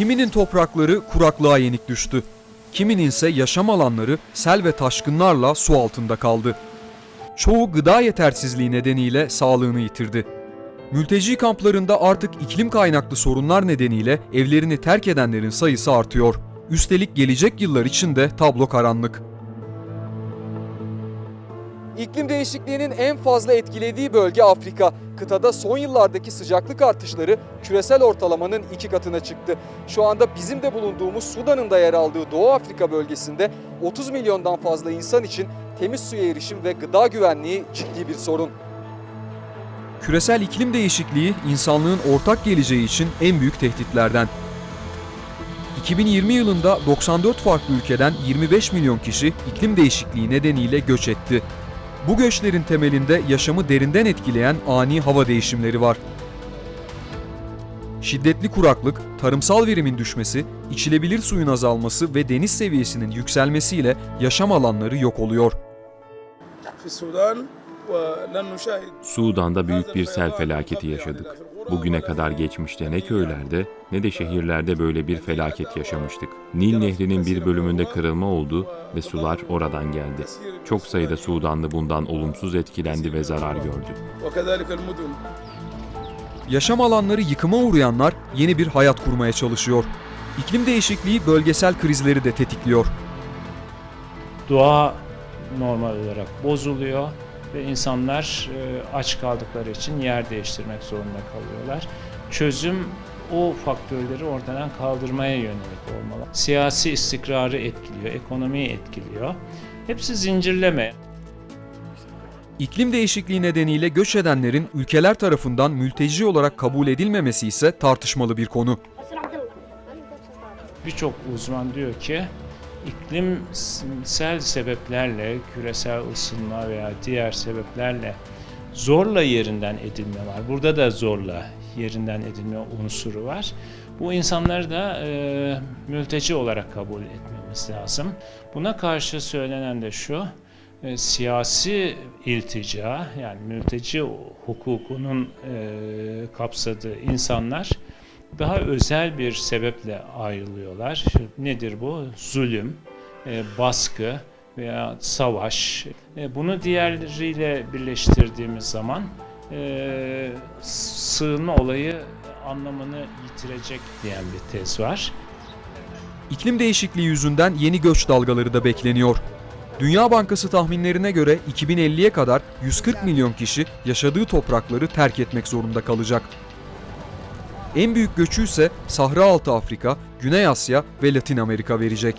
Kiminin toprakları kuraklığa yenik düştü. Kiminin ise yaşam alanları sel ve taşkınlarla su altında kaldı. Çoğu gıda yetersizliği nedeniyle sağlığını yitirdi. Mülteci kamplarında artık iklim kaynaklı sorunlar nedeniyle evlerini terk edenlerin sayısı artıyor. Üstelik gelecek yıllar için de tablo karanlık. İklim değişikliğinin en fazla etkilediği bölge Afrika. Kıtada son yıllardaki sıcaklık artışları küresel ortalamanın iki katına çıktı. Şu anda bizim de bulunduğumuz Sudan'ın da yer aldığı Doğu Afrika bölgesinde 30 milyondan fazla insan için temiz suya erişim ve gıda güvenliği ciddi bir sorun. Küresel iklim değişikliği insanlığın ortak geleceği için en büyük tehditlerden. 2020 yılında 94 farklı ülkeden 25 milyon kişi iklim değişikliği nedeniyle göç etti. Bu göçlerin temelinde yaşamı derinden etkileyen ani hava değişimleri var. Şiddetli kuraklık, tarımsal verimin düşmesi, içilebilir suyun azalması ve deniz seviyesinin yükselmesiyle yaşam alanları yok oluyor. Sudan'da büyük bir sel felaketi yaşadık. Bugüne kadar geçmişte ne köylerde ne de şehirlerde böyle bir felaket yaşamıştık. Nil Nehri'nin bir bölümünde kırılma oldu ve sular oradan geldi. Çok sayıda Sudanlı bundan olumsuz etkilendi ve zarar gördü. Yaşam alanları yıkıma uğrayanlar yeni bir hayat kurmaya çalışıyor. İklim değişikliği bölgesel krizleri de tetikliyor. Doğa normal olarak bozuluyor ve insanlar e, aç kaldıkları için yer değiştirmek zorunda kalıyorlar. Çözüm o faktörleri ortadan kaldırmaya yönelik olmalı. Siyasi istikrarı etkiliyor, ekonomiyi etkiliyor. Hepsi zincirleme. İklim değişikliği nedeniyle göç edenlerin ülkeler tarafından mülteci olarak kabul edilmemesi ise tartışmalı bir konu. Birçok uzman diyor ki iklimsel sebeplerle, küresel ısınma veya diğer sebeplerle zorla yerinden edilme var. Burada da zorla yerinden edilme unsuru var. Bu insanları da e, mülteci olarak kabul etmemiz lazım. Buna karşı söylenen de şu, e, siyasi iltica yani mülteci hukukunun e, kapsadığı insanlar daha özel bir sebeple ayrılıyorlar. Nedir bu? Zulüm, e, baskı veya savaş. E, Bunu diğerleriyle birleştirdiğimiz zaman e, sığınma olayı anlamını yitirecek diyen bir tez var. İklim değişikliği yüzünden yeni göç dalgaları da bekleniyor. Dünya Bankası tahminlerine göre 2050'ye kadar 140 milyon kişi yaşadığı toprakları terk etmek zorunda kalacak. En büyük göçü ise Sahra Altı Afrika, Güney Asya ve Latin Amerika verecek.